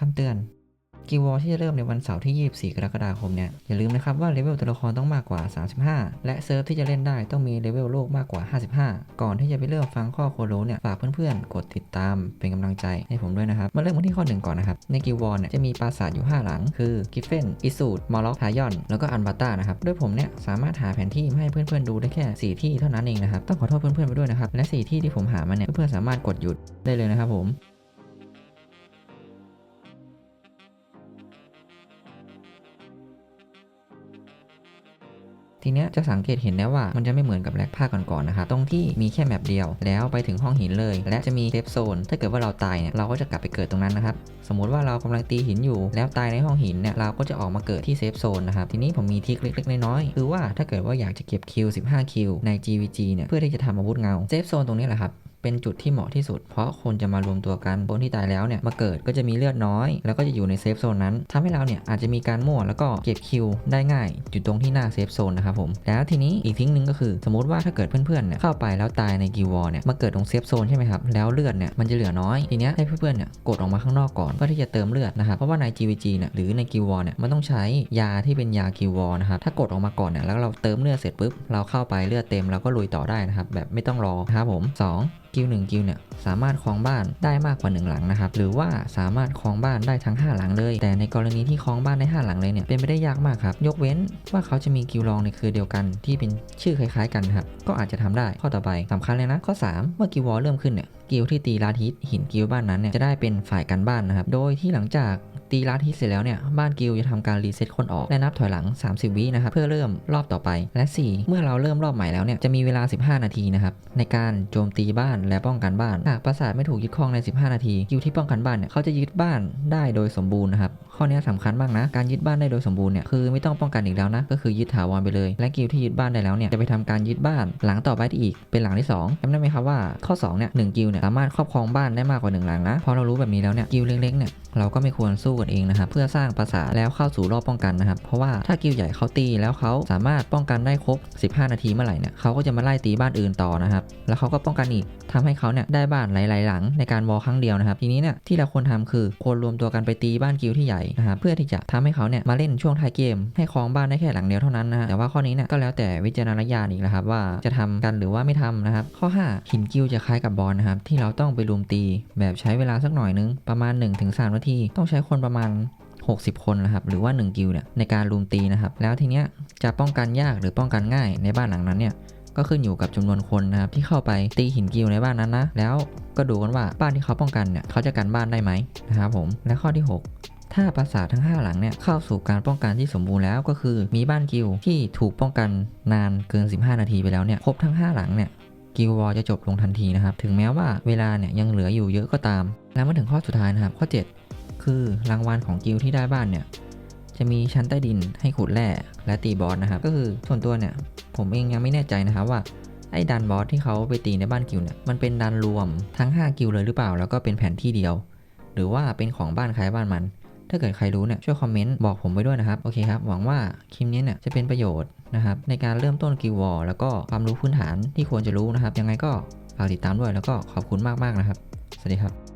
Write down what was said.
คำเตือนกิววอที่จะเริ่มในวันเสาร์ที่ 24 กรกฎาคมเนี่ย อย่าลืมนะครับว่าเลเวลตัวละครต้องมากกว่า 35 และเซิร์ฟที่จะเล่นได้ต้องมีเลเวลโลกมากกว่า 55 ก่อนที่จะไปเริ่มฟังข้อโคโลเนี่ย ฝากเพื่อนๆ กดติดตามเป็นกำลังใจให้ผมด้วยนะครับ มาเริ่มกันที่ข้อหนึ่งก่อนนะครับ ในกิววอเนี่ยจะมีปราสาทอยู่ 5 หลัง คือกิฟเฟนอิสูดมอลล็อกทายอน แล้วก็อันบาตานะครับ ด้วยผมเนี่ยสามารถหาแผนที่ให้เพื่อนๆดูได้แค่ 4 ที่เท่านั้นเองนะครับ ต้องขอโทษเพื่อนๆไปด้วยนะครับ และ 4 ที่ที่ผมหามาเนี่ยเพื่อนๆสามารถกดหยุดได้เลยนะครับผม ทีเนี้ยจะสังเกตเห็นได้ว่ามันจะไม่เหมือนกับแลกภาคก่อนๆนะครับตรงที่มีแค่แมปเดียว แล้วไปถึงห้องหินเลย และจะมีเซฟโซนถ้าเกิดว่าเราตายเนี่ยเราก็จะกลับไปเกิดตรงนั้นนะครับสมมติว่าเรากำลังตีหินอยู่ แล้วตายในห้องหินเนี่ยเราก็จะออกมาเกิดที่เซฟโซนนะครับทีนี้ผมมีทริคเล็กๆน้อยๆคือว่าถ้าเกิดว่าอยากจะเก็บคิว15คิวใน GVG เนี่ยเพื่อที่จะทำอาวุธเงาเซฟโซนตรงนี้แหละครับ เป็นจุดที่เหมาะที่สุด เพราะคนจะมารวมตัวกันคนที่ตายแล้วเนี่ยมาเกิดก็จะมีเลือดน้อย แล้วก็จะอยู่ในเซฟโซนนั้นทำให้เราเนี่ยอาจจะมีการมั่วแล้วก็เก็บคิวได้ง่ายอยู่ตรงที่หน้าเซฟโซนนะครับผมแล้วทีนี้อีกทิ้งหนึ่งก็คือสมมติว่าถ้าเกิดเพื่อนๆเนี่ยเข้าไปแล้วตายในกิววอร์เนี่ยมาเกิดตรงเซฟโซนใช่ไหมครับแล้วเลือดเนี่ยมันจะเหลือน้อยทีเนี้ยให้เพื่อนๆเนี่ยกดออกมาข้างนอกก่อนเพื่อที่จะเติมเลือดนะครับเพราะว่าใน GVG เนี่ยหรือในกิววอร์เนี่ยมันต้องใช้ยาที่เป็นยากิววอร์นะครับถ้ากดออกมาก่อนเนี่ยแล้วเราเติมเลือดเสร็จปุ๊บเราเข้าไปเลือดเต็มเราก็ลุยต่อได้นะครับแบบไม่ต้องรอนะครับผมสองกิลหนึ่งกิลเนี่ยสามารถครองบ้านได้มากกว่า 1 หลังนะครับ หรือว่าสามารถครองบ้านได้ทั้ง 5 หลังเลย แต่ในกรณีที่ครองบ้านได้ 5 หลังเลยเนี่ยเป็นไปได้ยากมากครับ ยกเว้นว่าเขาจะมีกิลรองในเครือเดียวกันที่เป็นชื่อคล้ายๆ กันครับ ก็อาจจะทำได้ข้อต่อไปสำคัญเลยนะ ข้อ 3 เมื่อกิลวอลเริ่มขึ้นเนี่ยกิลที่ตีลาทิสหินกิลบ้านนั้นเนี่ยจะได้เป็นฝ่ายกันบ้านนะครับ โดยที่หลังจาก ตีลาทิสเสร็จแล้วเนี่ย บ้านกิลจะทำการรีเซ็ตคนออก และนับถอยหลัง 30 วินะครับ เพื่อเริ่มรอบต่อไป และ 4 เมื่อเราเริ่มรอบใหม่แล้วเนี่ย จะมีเวลา 15 นาทีนะครับ ในการโจมตีบ้านและป้องกันบ้าน หากปราสาทไม่ถูกยึดครองใน 15 นาที กิลที่ป้องกันบ้านเนี่ย เขาจะยึดบ้านได้โดยสมบูรณ์นะครับ ข้อนี้สำคัญมากนะ การยึดบ้านได้โดยสมบูรณ์เนี่ย คือไม่ต้องป้องกันอีกแล้วนะ ก็คือยึดถาวรไปเลย และกิลที่ยึดบ้านได้แล้วเนี่ย จะไปทำการยึดบ้านหลังต่อไปที่อีก เป็นหลังที่2จำได้ไหมครับว่าข้อ2เนี่ยหนึ่งกิลเนี่ยสามารถครอบครองบ้านได้มากกว่า1หลังนะพอเรารู้แบบนี้แล้วเนี่ยกิลเล็กๆเนี่ยเราก็ไม่ควรสู้กันเองนะครับเพื่อสร้างปราสาแล้วเข้าสู่รอบป้องกันนะครับเพราะว่าถ้ากิลใหญ่เขาตีแล้วเขาสามารถป้องกันได้ครบ 15 นาทีเมื่อไหร่เนี่ยเขาก็จะมาไล่ตีบ้านอื่นต่อนะครับแล้วเขาก็ป้องกันอีกทำให้เขาเนี่ยได้บ้านหลาย ๆ หลังในการวอลครั้งเดียวนะครับทีนี้เนี่ยที่เราควรทำคือควรรวมตัวกันไปตีบ้านกิลที่ใหญ่นะครับเพื่อที่จะทำให้เขาเนี่ยมาเล่นช่วงท้ายเกม ให้ครองบ้านได้แค่หลังเดียวเท่านั้นนะฮะแต่ว่าข้อนี้เนี่ยก็แล้วแต่วิจารณญาณอีกนะครับว่าจะทำกันหรือว่าไม่ทำนะครับข้อ 5 หินกิลจะคล้ายกับบอลนะครับที่เราต้องไปรวมตีแบบใช้เวลาสักหน่อยนึงประมาณ 1-3 นาที ต้องใช้คนประประมาณ 60 คนนะครับหรือว่า 1 กิลเนี่ยในการรวมตีนะครับแล้วทีเนี้ยจะป้องกันยากหรือป้องกันง่ายในบ้านหลังนั้นเนี่ยก็ขึ้นอยู่กับจำนวนคนนะครับที่เข้าไปตีหินกิลในบ้านนั้นนะแล้วก็ดูกันว่าบ้านที่เขาป้องกันเนี่ยเขาจะกันบ้านได้ไหมนะครับผมและข้อที่ 6ถ้าปราสาททั้ง 5 หลังเนี่ยเข้าสู่การป้องกันที่สมบูรณ์แล้วก็คือมีบ้านกิลที่ถูกป้องกันนานเกิน 15 นาทีไปแล้วเนี่ยครบทั้ง 5 หลังเนี่ยกิลวอจะจบลงทันทีนะครับ ถึงแม้ว่าเวลาเนี่ยยังเหลืออยู่เยอะก็ตาม แล้วมาถึงข้อสุดท้ายนะครับ ข้อ 7 คือรางวัลของกิลที่ได้บ้านเนี่ย จะมีชั้นใต้ดินให้ขุดแร่และตีบอสนะครับ ก็คือส่วนตัวเนี่ย ผมเองยังไม่แน่ใจนะครับว่าไอ้ดันบอสที่เขาไปตีในบ้านกิลเนี่ยมันเป็นดันรวมทั้ง 5 กิลเลยหรือเปล่า แล้วก็เป็นแผนที่เดียว หรือว่าเป็นของบ้านใครบ้านมัน ถ้าเกิดใครรู้เนี่ยช่วยคอมเมนต์บอกผมไว้ด้วยนะครับโอเคครับหวังว่าคลิปนี้เนี่ยจะเป็นประโยชน์นะครับในการเริ่มต้นกิลวอลแล้วก็ความรู้พื้นฐานที่ควรจะรู้นะครับ ยังไงก็ฝากติดตามด้วยแล้วก็ขอบคุณมากๆนะครับ สวัสดีครับ